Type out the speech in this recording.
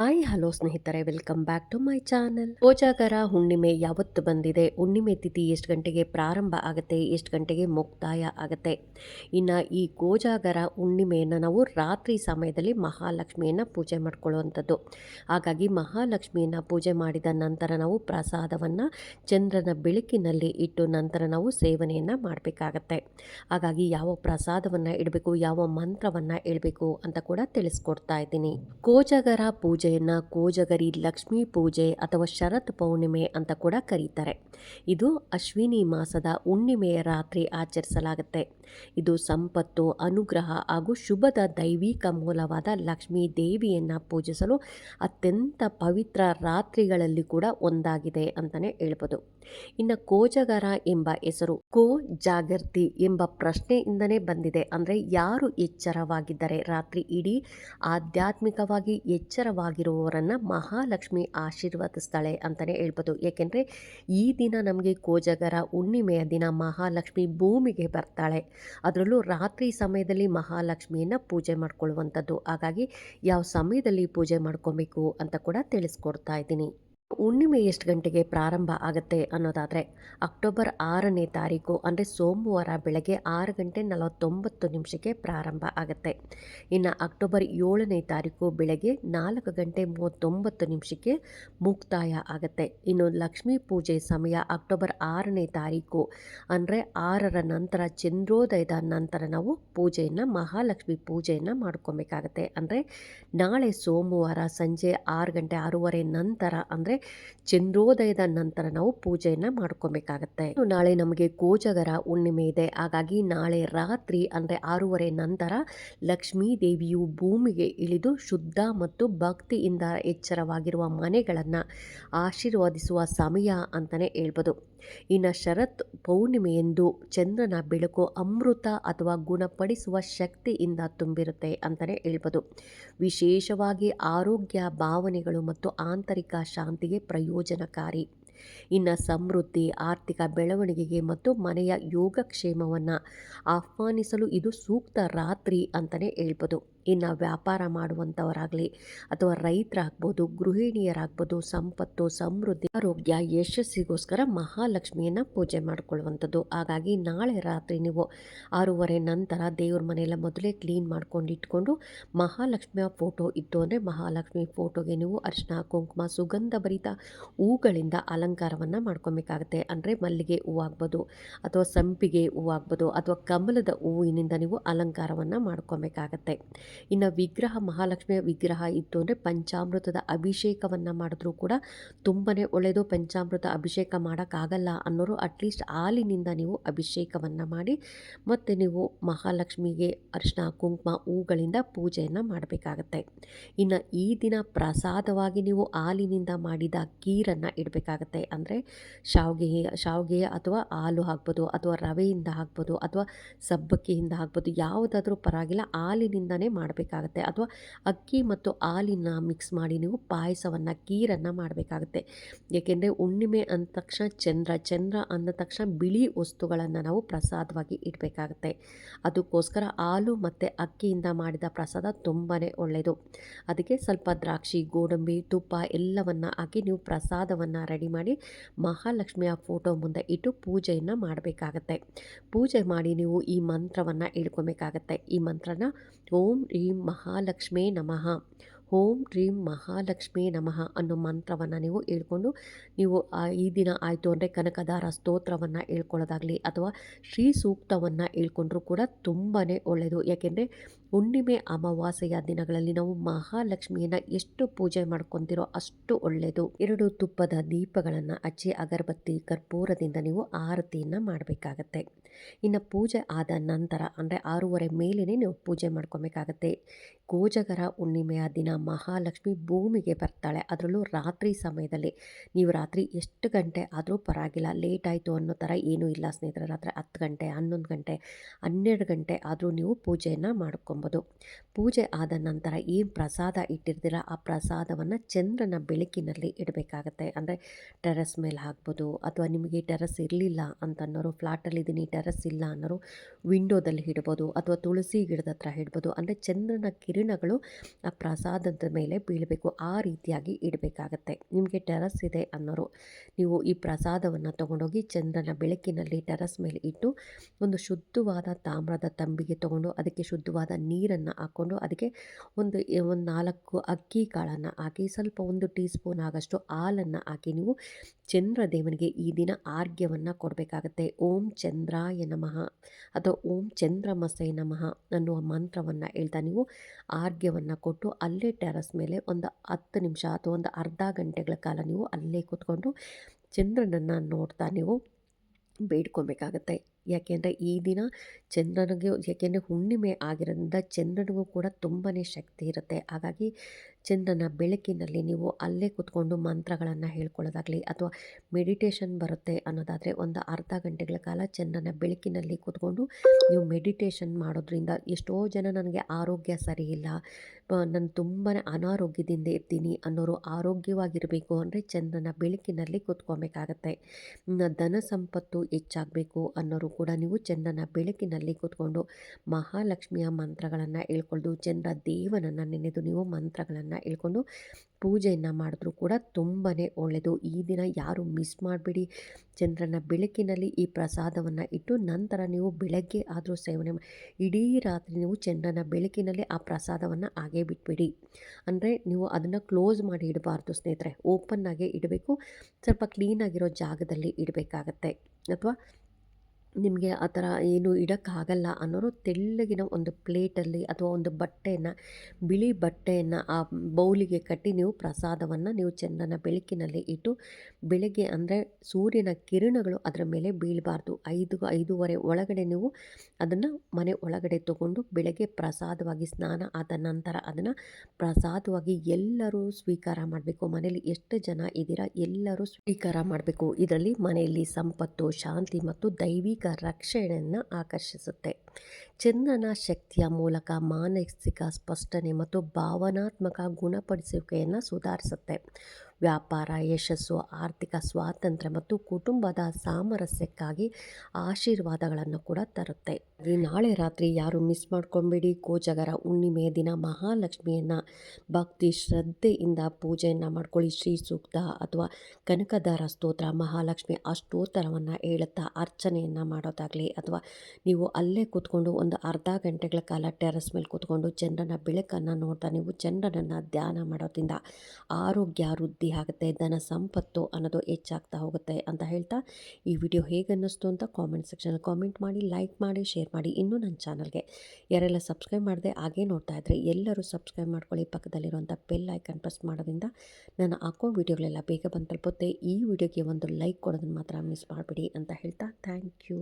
Hi hello ಸ್ನೇಹಿತರೆ. Welcome back to my channel Kojagara Hunnime ಯಾವತ್ತು ಬಂದಿದೆ? ಹುಣ್ಣಿಮೆ ತಿಥಿ ಎಷ್ಟು ಗಂಟೆಗೆ ಪ್ರಾರಂಭ ಆಗುತ್ತೆ? ಎಷ್ಟು ಗಂಟೆಗೆ ಮುಕ್ತಾಯ ಆಗುತ್ತೆ? ಇನ್ನು ಈ ಕೋಜಾಗರ ಹುಣ್ಣಿಮೆಯನ್ನು ನಾವು ರಾತ್ರಿ ಸಮಯದಲ್ಲಿ ಮಹಾಲಕ್ಷ್ಮಿಯನ್ನು ಪೂಜೆ ಮಾಡ್ಕೊಳ್ಳುವಂಥದ್ದು. ಹಾಗಾಗಿ ಮಹಾಲಕ್ಷ್ಮಿಯನ್ನು ಪೂಜೆ ಮಾಡಿದ ನಂತರ ನಾವು ಪ್ರಸಾದವನ್ನು ಚಂದ್ರನ ಬೆಳಕಿನಲ್ಲಿ ಇಟ್ಟು ನಂತರ ನಾವು ಸೇವನೆಯನ್ನು ಮಾಡಬೇಕಾಗತ್ತೆ. ಹಾಗಾಗಿ ಯಾವ ಪ್ರಸಾದವನ್ನು ಇಡಬೇಕು, ಯಾವ ಮಂತ್ರವನ್ನು ಇಡಬೇಕು ಅಂತ ಕೂಡ ತಿಳಿಸ್ಕೊಡ್ತಾ ಇದ್ದೀನಿ. ಕೋಜಾಗರ ಪೂಜೆ ಪೂಜೆಯನ್ನು ಕೋಜಗರಿ ಲಕ್ಷ್ಮೀ ಪೂಜೆ ಅಥವಾ ಶರತ್ ಪೌರ್ಣಿಮೆ ಅಂತ ಕೂಡ ಕರೀತಾರೆ. ಇದು ಅಶ್ವಿನಿ ಮಾಸದ ಹುಣ್ಣಿಮೆಯ ರಾತ್ರಿ ಆಚರಿಸಲಾಗುತ್ತೆ. ಇದು ಸಂಪತ್ತು, ಅನುಗ್ರಹ ಹಾಗೂ ಶುಭದ ದೈವಿಕ ಮೂಲವಾದ ಲಕ್ಷ್ಮೀ ದೇವಿಯನ್ನು ಪೂಜಿಸಲು ಅತ್ಯಂತ ಪವಿತ್ರ ರಾತ್ರಿಗಳಲ್ಲಿ ಕೂಡ ಒಂದಾಗಿದೆ ಅಂತಲೇ ಹೇಳ್ಬೋದು. ಇನ್ನು ಕೋಜಗರ ಎಂಬ ಹೆಸರು, ಕೋ ಜಾಗರ್ತಿ ಎಂಬ ಪ್ರಶ್ನೆಯಿಂದನೇ ಬಂದಿದೆ. ಅಂದರೆ ಯಾರು ಎಚ್ಚರವಾಗಿದ್ದಾರೆ ರಾತ್ರಿ ಇಡೀ ಆಧ್ಯಾತ್ಮಿಕವಾಗಿ ಎಚ್ಚರವಾಗಿರುವವರನ್ನು ಮಹಾಲಕ್ಷ್ಮಿ ಆಶೀರ್ವದಿಸ್ತಾಳೆ ಅಂತಲೇ ಹೇಳ್ಬೋದು. ಏಕೆಂದರೆ ಈ ದಿನ ನಮಗೆ ಕೋಜಗರ ಹುಣ್ಣಿಮೆಯ ದಿನ ಮಹಾಲಕ್ಷ್ಮಿ ಭೂಮಿಗೆ ಬರ್ತಾಳೆ. ಅದರಲ್ಲೂ ರಾತ್ರಿ ಸಮಯದಲ್ಲಿ ಮಹಾಲಕ್ಷ್ಮಿಯನ್ನು ಪೂಜೆ ಮಾಡಿಕೊಳ್ಳುವಂಥದ್ದು. ಹಾಗಾಗಿ ಯಾವ ಸಮಯದಲ್ಲಿ ಪೂಜೆ ಮಾಡ್ಕೊಬೇಕು ಅಂತ ಕೂಡ ತಿಳಿಸ್ಕೊಡ್ತಾ ಇದ್ದೀನಿ. ಹುಣ್ಣಿಮೆ ಎಷ್ಟು ಗಂಟೆಗೆ ಪ್ರಾರಂಭ ಆಗುತ್ತೆ ಅನ್ನೋದಾದರೆ ಅಕ್ಟೋಬರ್ ಆರನೇ ತಾರೀಕು, ಅಂದರೆ ಸೋಮವಾರ ಬೆಳಗ್ಗೆ ಆರು ಗಂಟೆ ನಲವತ್ತೊಂಬತ್ತು ನಿಮಿಷಕ್ಕೆ ಪ್ರಾರಂಭ ಆಗುತ್ತೆ. ಇನ್ನು ಅಕ್ಟೋಬರ್ ಏಳನೇ ತಾರೀಕು ಬೆಳಗ್ಗೆ ನಾಲ್ಕು ಗಂಟೆ ಮೂವತ್ತೊಂಬತ್ತು ನಿಮಿಷಕ್ಕೆ ಮುಕ್ತಾಯ ಆಗುತ್ತೆ. ಇನ್ನು ಲಕ್ಷ್ಮೀ ಪೂಜೆ ಸಮಯ ಅಕ್ಟೋಬರ್ ಆರನೇ ತಾರೀಕು, ಅಂದರೆ ಆರರ ನಂತರ ಚಂದ್ರೋದಯದ ನಂತರ ನಾವು ಪೂಜೆಯನ್ನು, ಮಹಾಲಕ್ಷ್ಮಿ ಪೂಜೆಯನ್ನು ಮಾಡ್ಕೊಬೇಕಾಗತ್ತೆ. ಅಂದರೆ ನಾಳೆ ಸೋಮವಾರ ಸಂಜೆ ಆರು ಗಂಟೆ ಆರೂವರೆ ನಂತರ, ಅಂದರೆ ಚಂದ್ರೋದಯದ ನಂತರ ನಾವು ಪೂಜೆಯನ್ನು ಮಾಡ್ಕೊಬೇಕಾಗತ್ತೆ. ನಾಳೆ ನಮಗೆ ಕೋಜಗರ ಹುಣ್ಣಿಮೆ ಇದೆ. ಹಾಗಾಗಿ ನಾಳೆ ರಾತ್ರಿ ಅಂದರೆ ಆರೂವರೆ ನಂತರ ಲಕ್ಷ್ಮೀ ದೇವಿಯು ಭೂಮಿಗೆ ಇಳಿದು ಶುದ್ಧ ಮತ್ತು ಭಕ್ತಿಯಿಂದ ಎಚ್ಚರವಾಗಿರುವ ಮನೆಗಳನ್ನು ಆಶೀರ್ವದಿಸುವ ಸಮಯ ಅಂತಲೇ ಹೇಳ್ಬೋದು. ಇನ್ನು ಶರತ್ ಪೌರ್ಣಿಮೆಯೆಂದು ಚಂದ್ರನ ಬೆಳಕು ಅಮೃತ ಅಥವಾ ಗುಣಪಡಿಸುವ ಶಕ್ತಿಯಿಂದ ತುಂಬಿರುತ್ತೆ ಅಂತಲೇ ಹೇಳ್ಬೋದು. ವಿಶೇಷವಾಗಿ ಆರೋಗ್ಯ ಭಾವನೆಗಳು ಮತ್ತು ಆಂತರಿಕ ಶಾಂತಿಗೆ ಪ್ರಯೋಜನಕಾರಿ. ಇನ್ನು ಸಮೃದ್ಧಿ, ಆರ್ಥಿಕ ಬೆಳವಣಿಗೆಗೆ ಮತ್ತು ಮನೆಯ ಯೋಗಕ್ಷೇಮವನ್ನು ಆಹ್ವಾನಿಸಲು ಇದು ಸೂಕ್ತ ರಾತ್ರಿ ಅಂತಲೇ ಹೇಳ್ಬೋದು. ಇನ್ನು ವ್ಯಾಪಾರ ಮಾಡುವಂಥವರಾಗಲಿ ಅಥವಾ ರೈತರಾಗ್ಬೋದು, ಗೃಹಿಣಿಯರಾಗ್ಬೋದು, ಸಂಪತ್ತು, ಸಮೃದ್ಧಿ, ಆರೋಗ್ಯ, ಯಶಸ್ಸಿಗೋಸ್ಕರ ಮಹಾಲಕ್ಷ್ಮಿಯನ್ನು ಪೂಜೆ ಮಾಡಿಕೊಳ್ಳುವಂಥದ್ದು. ಹಾಗಾಗಿ ನಾಳೆ ರಾತ್ರಿ ನೀವು ಆರೂವರೆ ನಂತರ ದೇವ್ರ ಮನೆಯೆಲ್ಲ ಮೊದಲೇ ಕ್ಲೀನ್ ಮಾಡ್ಕೊಂಡು ಇಟ್ಕೊಂಡು ಮಹಾಲಕ್ಷ್ಮಿಯ ಫೋಟೋ ಇತ್ತು ಅಂದರೆ ಮಹಾಲಕ್ಷ್ಮಿ ಫೋಟೋಗೆ ನೀವು ಅರಿಶಿನ ಕುಂಕುಮ, ಸುಗಂಧ ಭರಿತ ಹೂಗಳಿಂದ ಅಲಂಕಾರವನ್ನು ಮಾಡ್ಕೊಬೇಕಾಗತ್ತೆ. ಅಂದರೆ ಮಲ್ಲಿಗೆ ಹೂವಾಗ್ಬೋದು ಅಥವಾ ಸಂಪಿಗೆ ಹೂವಾಗ್ಬೋದು ಅಥವಾ ಕಮಲದ ಹೂವಿನಿಂದ ನೀವು ಅಲಂಕಾರವನ್ನು ಮಾಡ್ಕೊಬೇಕಾಗತ್ತೆ. ಇನ್ನು ವಿಗ್ರಹ, ಮಹಾಲಕ್ಷ್ಮಿಯ ವಿಗ್ರಹ ಇತ್ತು ಅಂದರೆ ಪಂಚಾಮೃತದ ಅಭಿಷೇಕವನ್ನು ಮಾಡಿದ್ರೂ ಕೂಡ ತುಂಬಾ ಒಳ್ಳೆಯದು ಪಂಚಾಮೃತ ಅಭಿಷೇಕ ಮಾಡೋಕ್ಕಾಗಲ್ಲ ಅನ್ನೋರು ಅಟ್ಲೀಸ್ಟ್ ಹಾಲಿನಿಂದ ನೀವು ಅಭಿಷೇಕವನ್ನು ಮಾಡಿ ಮತ್ತು ನೀವು ಮಹಾಲಕ್ಷ್ಮಿಗೆ ಅರಿಶಿನ, ಕುಂಕುಮ, ಹೂಗಳಿಂದ ಪೂಜೆಯನ್ನು ಮಾಡಬೇಕಾಗತ್ತೆ. ಇನ್ನು ಈ ದಿನ ಪ್ರಸಾದವಾಗಿ ನೀವು ಹಾಲಿನಿಂದ ಮಾಡಿದ ಕೀರನ್ನು ಇಡಬೇಕಾಗತ್ತೆ ಅಂದರೆ ಶಾವಿಗೆ ಶಾವಿಗೆ ಅಥವಾ ಹಾಲು ಹಾಕ್ಬೋದು ಅಥವಾ ರವೆಯಿಂದ ಹಾಕ್ಬೋದು ಅಥವಾ ಸಬ್ಬಕ್ಕಿಯಿಂದ ಹಾಕ್ಬೋದು. ಯಾವುದಾದ್ರೂ ಪರವಾಗಿಲ್ಲ, ಹಾಲಿನಿಂದನೇ ಮಾಡಬೇಕಾಗತ್ತೆ. ಅಥವಾ ಅಕ್ಕಿ ಮತ್ತು ಹಾಲಿನ ಮಿಕ್ಸ್ ಮಾಡಿ ನೀವು ಪಾಯಸವನ್ನು ಕೀರನ್ನು ಮಾಡಬೇಕಾಗುತ್ತೆ. ಏಕೆಂದರೆ ಹುಣ್ಣಿಮೆ ಅಂದ ತಕ್ಷಣ ಚಂದ್ರ ಚಂದ್ರ ಅಂದ ತಕ್ಷಣ ಬಿಳಿ ವಸ್ತುಗಳನ್ನು ನಾವು ಪ್ರಸಾದವಾಗಿ ಇಡಬೇಕಾಗತ್ತೆ. ಅದಕ್ಕೋಸ್ಕರ ಹಾಲು ಮತ್ತು ಅಕ್ಕಿಯಿಂದ ಮಾಡಿದ ಪ್ರಸಾದ ತುಂಬಾ ಒಳ್ಳೆಯದು ಅದಕ್ಕೆ ಸ್ವಲ್ಪ ದ್ರಾಕ್ಷಿ, ಗೋಡಂಬಿ, ತುಪ್ಪ ಎಲ್ಲವನ್ನು ಹಾಕಿ ನೀವು ಪ್ರಸಾದವನ್ನು ರೆಡಿ ಮಾಡಿ ಮಹಾಲಕ್ಷ್ಮಿಯ ಫೋಟೋ ಮುಂದೆ ಇಟ್ಟು ಪೂಜೆಯನ್ನು ಮಾಡಬೇಕಾಗತ್ತೆ. ಪೂಜೆ ಮಾಡಿ ನೀವು ಈ ಮಂತ್ರವನ್ನು ಇಳ್ಕೊಬೇಕಾಗತ್ತೆ ಈ ಮಂತ್ರನ ಓಂ ಹ್ರೀಂ ಮಹಾಲಕ್ಷ್ಮೇ ನಮಃ ಓಂ ಡ್ರೀಮ್ ಮಹಾಲಕ್ಷ್ಮಿ ನಮಃ ಅನ್ನೋ ಮಂತ್ರವನ್ನು ನೀವು ಹೇಳ್ಕೊಂಡು ನೀವು ಈ ದಿನ ಆಯಿತು ಅಂದರೆ ಕನಕದಾರ ಸ್ತೋತ್ರವನ್ನು ಹೇಳ್ಕೊಳ್ಳೋದಾಗಲಿ ಅಥವಾ ಶ್ರೀ ಸೂಕ್ತವನ್ನು ಹೇಳ್ಕೊಂಡ್ರೂ ಕೂಡ ತುಂಬಾ ಒಳ್ಳೆಯದು ಯಾಕೆಂದರೆ ಹುಣ್ಣಿಮೆ, ಅಮಾವಾಸ್ಯೆಯ ದಿನಗಳಲ್ಲಿ ನಾವು ಮಹಾಲಕ್ಷ್ಮಿಯನ್ನು ಎಷ್ಟು ಪೂಜೆ ಮಾಡ್ಕೊತಿರೋ ಅಷ್ಟು ಒಳ್ಳೆಯದು ಎರಡು ತುಪ್ಪದ ದೀಪಗಳನ್ನು ಹಚ್ಚಿ ಅಗರಬತ್ತಿ ಕರ್ಪೂರದಿಂದ ನೀವು ಆರತಿಯನ್ನು ಮಾಡಬೇಕಾಗತ್ತೆ. ಇನ್ನು ಪೂಜೆ ಆದ ನಂತರ ಅಂದರೆ ಆರೂವರೆ ಮೇಲೇ ನೀವು ಪೂಜೆ ಮಾಡ್ಕೊಬೇಕಾಗತ್ತೆ. ಕೋಜಗರ ಹುಣ್ಣಿಮೆಯ ದಿನ ಮಹಾಲಕ್ಷ್ಮಿ ಭೂಮಿಗೆ ಬರ್ತಾಳೆ. ಅದರಲ್ಲೂ ರಾತ್ರಿ ಸಮಯದಲ್ಲಿ. ನೀವು ರಾತ್ರಿ ಎಷ್ಟು ಗಂಟೆ ಆದರೂ ಪರವಾಗಿಲ್ಲ. ಲೇಟ್ ಆಯಿತು ಅನ್ನೋ ಥರ ಏನೂ ಇಲ್ಲ ಸ್ನೇಹಿತರೆ. ರಾತ್ರಿ ಹತ್ತು ಗಂಟೆ, ಹನ್ನೊಂದು ಗಂಟೆ, ಹನ್ನೆರಡು ಗಂಟೆ ಆದರೂ ನೀವು ಪೂಜೆಯನ್ನು ಮಾಡ್ಕೊಬೋದು. ಪೂಜೆ ಆದ ನಂತರ ಏನು ಪ್ರಸಾದ ಇಟ್ಟಿರ್ತೀರ, ಆ ಪ್ರಸಾದವನ್ನು ಚಂದ್ರನ ಬೆಳಕಿನಲ್ಲಿ ಇಡಬೇಕಾಗತ್ತೆ. ಅಂದರೆ ಟೆರೆಸ್ ಮೇಲೆ ಹಾಕ್ಬೋದು. ಅಥವಾ ನಿಮಗೆ ಟೆರೆಸ್ ಇರಲಿಲ್ಲ ಅಂತ ಅನ್ನೋರು, ಫ್ಲಾಟಲ್ಲಿ ಇದ್ದೀನಿ, ಟೆರೆಸ್ ಇಲ್ಲ ಅನ್ನೋರು ವಿಂಡೋದಲ್ಲಿ ಇಡ್ಬೋದು. ಅಥವಾ ತುಳಸಿ ಗಿಡದ ಹತ್ರ ಇಡ್ಬೋದು. ಅಂದರೆ ಚಂದ್ರನ ಕಿರಣಗಳು ಆ ಪ್ರಸಾದ ಪ್ರಸಾದದ ಮೇಲೆ ಬೀಳಬೇಕು, ಆ ರೀತಿಯಾಗಿ ಇಡಬೇಕಾಗತ್ತೆ. ನಿಮಗೆ ಟೆರಸ್ ಇದೆ ಅನ್ನೋರು, ನೀವು ಈ ಪ್ರಸಾದವನ್ನು ತೊಗೊಂಡೋಗಿ ಚಂದ್ರನ ಬೆಳಕಿನಲ್ಲಿ ಟೆರಸ್ ಮೇಲೆ ಇಟ್ಟು, ಒಂದು ಶುದ್ಧವಾದ ತಾಮ್ರದ ತಂಬಿಗೆ ತೊಗೊಂಡು, ಅದಕ್ಕೆ ಶುದ್ಧವಾದ ನೀರನ್ನು ಹಾಕ್ಕೊಂಡು, ಅದಕ್ಕೆ ಒಂದು ಒಂದು ನಾಲ್ಕು ಅಕ್ಕಿ ಕಾಳನ್ನು ಹಾಕಿ, ಸ್ವಲ್ಪ ಒಂದು ಟೀ ಸ್ಪೂನ್ ಆಗಷ್ಟು ಹಾಲನ್ನು ಹಾಕಿ, ನೀವು ಚಂದ್ರ ದೇವನಿಗೆ ಈ ದಿನ ಆರ್ಘ್ಯವನ್ನು ಕೊಡಬೇಕಾಗತ್ತೆ. ಓಂ ಚಂದ್ರಾಯ ನಮಃ ಅಥವಾ ಓಂ ಚಂದ್ರಮಸೆ ನಮಃ ಅನ್ನುವ ಮಂತ್ರವನ್ನು ಹೇಳ್ತಾ ನೀವು ಆರ್ಘ್ಯವನ್ನು ಕೊಟ್ಟು, ಅಲ್ಲೇ ಟೆರಸ್ ಮೇಲೆ ಒಂದು ಹತ್ತು ನಿಮಿಷ ಅಥವಾ ಒಂದು ಅರ್ಧ ಗಂಟೆಗಳ ಕಾಲ ನೀವು ಅಲ್ಲೇ ಕೂತ್ಕೊಂಡು ಚಂದ್ರನನ್ನು ನೋಡ್ತಾ ನೀವು ಬೇಡ್ಕೊಬೇಕಾಗತ್ತೆ. ಯಾಕೆಂದರೆ ಈ ದಿನ ಚಂದ್ರನಿಗೆ ಯಾಕೆಂದರೆ ಹುಣ್ಣಿಮೆ ಆಗಿರೋದ್ರಿಂದ ಚಂದ್ರನಿಗೂ ಕೂಡ ತುಂಬಾ ಶಕ್ತಿ ಇರುತ್ತೆ. ಹಾಗಾಗಿ ಚಂದ್ರನ ಬೆಳಕಿನಲ್ಲಿ ನೀವು ಅಲ್ಲೇ ಕೂತ್ಕೊಂಡು ಮಂತ್ರಗಳನ್ನು ಹೇಳ್ಕೊಳ್ಳೋದಾಗಲಿ ಅಥವಾ ಮೆಡಿಟೇಷನ್ ಬರುತ್ತೆ ಅನ್ನೋದಾದರೆ ಒಂದು ಅರ್ಧ ಗಂಟೆಗಳ ಕಾಲ ಚಂದ್ರನ ಬೆಳಕಿನಲ್ಲಿ ಕೂತ್ಕೊಂಡು ನೀವು ಮೆಡಿಟೇಷನ್ ಮಾಡೋದ್ರಿಂದ ಎಷ್ಟೋ ಜನ ನನಗೆ ಆರೋಗ್ಯ ಸರಿ ಇಲ್ಲ ನಾನು ತುಂಬಾ ಅನಾರೋಗ್ಯದಿಂದ ಇರ್ತೀನಿ ಅನ್ನೋರು ಆರೋಗ್ಯವಾಗಿರಬೇಕು ಅಂದರೆ ಚಂದ್ರನ ಬೆಳಕಿನಲ್ಲಿ ಕೂತ್ಕೊಬೇಕಾಗತ್ತೆ. ಧನ ಸಂಪತ್ತು ಹೆಚ್ಚಾಗಬೇಕು ಅನ್ನೋರು ಕೂಡ ನೀವು ಚಂದ್ರನ ಬೆಳಕಿನಲ್ಲಿ ಕೂತ್ಕೊಂಡು ಮಹಾಲಕ್ಷ್ಮಿಯ ಮಂತ್ರಗಳನ್ನು ಹೇಳ್ಕೊಂಡು ಚಂದ್ರ ದೇವನನ್ನು ನೆನೆದು ನೀವು ಮಂತ್ರಗಳನ್ನು ಹೇಳ್ಕೊಂಡು ಪೂಜೆಯನ್ನು ಮಾಡಿದ್ರೂ ಕೂಡ ತುಂಬಾ ಒಳ್ಳೆಯದು ಈ ದಿನ ಯಾರು ಮಿಸ್ ಮಾಡಬೇಡಿ. ಚಂದ್ರನ ಬೆಳಕಿನಲ್ಲಿ ಈ ಪ್ರಸಾದವನ್ನು ಇಟ್ಟು ನಂತರ ನೀವು ಬೆಳಗ್ಗೆ ಆದರೂ ಸೇವನೆ ಇಡೀ ರಾತ್ರಿ ನೀವು ಚಂದ್ರನ ಬೆಳಕಿನಲ್ಲಿ ಆ ಪ್ರಸಾದವನ್ನು ಹಾಗೇ ಬಿಟ್ಬಿಡಿ. ಅಂದರೆ ನೀವು ಅದನ್ನು ಕ್ಲೋಸ್ ಮಾಡಿ ಇಡಬಾರ್ದು ಸ್ನೇಹಿತರೆ. ಓಪನ್ನಾಗೆ ಇಡಬೇಕು. ಸ್ವಲ್ಪ ಕ್ಲೀನಾಗಿರೋ ಜಾಗದಲ್ಲಿ ಇಡಬೇಕಾಗತ್ತೆ. ಅಥವಾ ನಿಮಗೆ ಆ ಥರ ಏನು ಇಡೋಕ್ಕಾಗಲ್ಲ ಅನ್ನೋರು ತೆಳ್ಳಗಿನ ಒಂದು ಪ್ಲೇಟಲ್ಲಿ ಅಥವಾ ಒಂದು ಬಟ್ಟೆಯನ್ನು, ಬಿಳಿ ಬಟ್ಟೆಯನ್ನು ಆ ಬೌಲಿಗೆ ಕಟ್ಟಿ ನೀವು ಪ್ರಸಾದವನ್ನು ನೀವು ಚಂದನ ಬೆಳಕಿನಲ್ಲಿ ಇಟ್ಟು ಬೆಳಗ್ಗೆ ಅಂದರೆ ಸೂರ್ಯನ ಕಿರಣಗಳು ಅದರ ಮೇಲೆ ಬೀಳಬಾರ್ದು. ಐದು, ಐದೂವರೆ ಒಳಗಡೆ ನೀವು ಅದನ್ನು ಮನೆ ಒಳಗಡೆ ತಗೊಂಡು ಬೆಳಗ್ಗೆ ಪ್ರಸಾದವಾಗಿ ಸ್ನಾನ ಆದ ನಂತರ ಅದನ್ನು ಪ್ರಸಾದವಾಗಿ ಎಲ್ಲರೂ ಸ್ವೀಕಾರ ಮಾಡಬೇಕು. ಮನೆಯಲ್ಲಿ ಎಷ್ಟು ಜನ ಇದ್ದೀರಾ ಎಲ್ಲರೂ ಸ್ವೀಕಾರ ಮಾಡಬೇಕು. ಇದರಲ್ಲಿ ಮನೆಯಲ್ಲಿ ಸಂಪತ್ತು, ಶಾಂತಿ ಮತ್ತು ದೈವಿಕ ರಕ್ಷಣೆಯನ್ನು ಆಕರ್ಷಿಸುತ್ತೆ. ಚಂದ್ರನ ಶಕ್ತಿಯ ಮೂಲಕ ಮಾನಸಿಕ ಸ್ಪಷ್ಟನೆ ಮತ್ತು ಭಾವನಾತ್ಮಕ ಗುಣಪಡಿಸುವಿಕೆಯನ್ನು ಸುಧಾರಿಸುತ್ತೆ. ವ್ಯಾಪಾರ, ಯಶಸ್ಸು, ಆರ್ಥಿಕ ಸ್ವಾತಂತ್ರ್ಯ ಮತ್ತು ಕುಟುಂಬದ ಸಾಮರಸ್ಯಕ್ಕಾಗಿ ಆಶೀರ್ವಾದಗಳನ್ನು ಕೂಡ ತರುತ್ತೆ. ಈ ನಾಳೆ ರಾತ್ರಿ ಯಾರು ಮಿಸ್ ಮಾಡ್ಕೊಂಬಿಡಿ. ಕೋಜಗರ ಹುಣ್ಣಿಮೆ ದಿನ ಮಹಾಲಕ್ಷ್ಮಿಯನ್ನು ಭಕ್ತಿ ಶ್ರದ್ಧೆಯಿಂದ ಪೂಜೆಯನ್ನು ಮಾಡ್ಕೊಳ್ಳಿ. ಶ್ರೀ ಸೂಕ್ತ ಅಥವಾ ಕನಕದಾರ ಸ್ತೋತ್ರ, ಮಹಾಲಕ್ಷ್ಮಿ ಅಷ್ಟೋತ್ತರವನ್ನು ಹೇಳುತ್ತಾ ಅರ್ಚನೆಯನ್ನು ಮಾಡೋದಾಗಲಿ ಅಥವಾ ನೀವು ಅಲ್ಲೇ ಕೂತ್ಕೊಂಡು ಒಂದು ಅರ್ಧ ಗಂಟೆಗಳ ಕಾಲ ಟೆರಸ್ ಮೇಲೆ ಕೂತ್ಕೊಂಡು ಚಂದ್ರನ ಬೆಳಕನ್ನು ನೋಡ್ತಾ ನೀವು ಚಂದ್ರನನ್ನು ಧ್ಯಾನ ಮಾಡೋದ್ರಿಂದ ಆರೋಗ್ಯ ವೃದ್ಧಿ ಆಗುತ್ತೆ, ಧನ ಸಂಪತ್ತು ಅನ್ನೋದು ಹೆಚ್ಚಾಗ್ತಾ ಹೋಗುತ್ತೆ ಅಂತ ಹೇಳ್ತಾ ಈ ವಿಡಿಯೋ ಹೇಗೆ ಅನ್ನಿಸ್ತು ಅಂತ ಕಾಮೆಂಟ್ ಸೆಕ್ಷನಲ್ಲಿ ಕಾಮೆಂಟ್ ಮಾಡಿ ಲೈಕ್ ಮಾಡಿ ಶೇರ್ ಮಾಡಿ ಇನ್ನೂ ನನ್ನ ಚಾನಲ್ಗೆ ಯಾರೆಲ್ಲ ಸಬ್ಸ್ಕ್ರೈಬ್ ಮಾಡಿದೆ ಹಾಗೆ ನೋಡ್ತಾ ಇದ್ದರೆ ಎಲ್ಲರೂ ಸಬ್ಸ್ಕ್ರೈಬ್ ಮಾಡ್ಕೊಳ್ಳಿ. ಪಕ್ಕದಲ್ಲಿರುವಂಥ ಬೆಲ್ ಐಕನ್ ಪ್ರೆಸ್ ಮಾಡೋದ್ರಿಂದ ನಾನು ಹಾಕೋ ವಿಡಿಯೋಗಳೆಲ್ಲ ಬೇಗ ಬಂದು ತಲುಪುತ್ತೆ. ಈ ವಿಡಿಯೋಗೆ ಒಂದು ಲೈಕ್ ಕೊಡೋದನ್ನು ಮಾತ್ರ ಮಿಸ್ ಮಾಡಿಬಿಡಿ ಅಂತ ಹೇಳ್ತಾ ಥ್ಯಾಂಕ್ ಯು